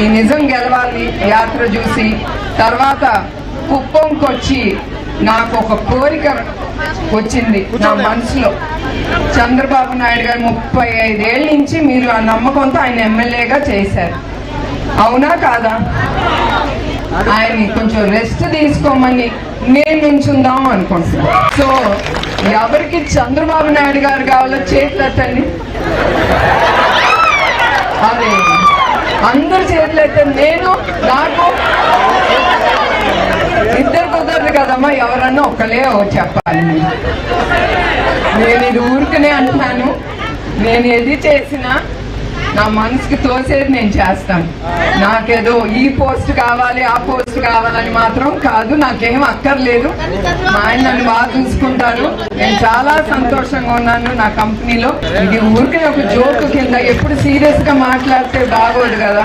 ఈ నిజం గెలవాలి యాత్ర చూసి తర్వాత కుప్పంకొచ్చి నాకు ఒక కోరిక వచ్చింది నా మనసులో. చంద్రబాబు నాయుడు గారు ముప్పై ఐదేళ్ళ నుంచి మీరు ఆ నమ్మకంతో ఆయన ఎమ్మెల్యేగా చేశారు. అవునా కాదా? ఆయన్ని కొంచెం రెస్ట్ తీసుకోమని నేను నుంచుందాం అనుకుంటున్నాను సో ఎవరికి చంద్రబాబు నాయుడు గారు కావాలో చేతులెత్తండి అదే. అందరు చేయట్లయితే నేను నాకు ఇద్దరు కుదరదు కదమ్మా ఎవరన్నా ఒక్కలే చెప్పాలి. నేను ఇది ఊరికనే అంటాను నేను ఏది చేసినా నా మనసుకి తోసేది నేను చేస్తాను. నాకేదో ఈ పోస్ట్ కావాలి ఆ పోస్ట్ కావాలని మాత్రం కాదు నాకేం అక్కర్లేదు. మా ఆయన నన్ను బాగా చూసుకుంటారు. నేను చాలా సంతోషంగా ఉన్నాను నా కంపెనీలో. ఇది ఊరికే ఒక జోక్ కింద ఎప్పుడు సీరియస్గా మాట్లాడితే బాగోదు కదా.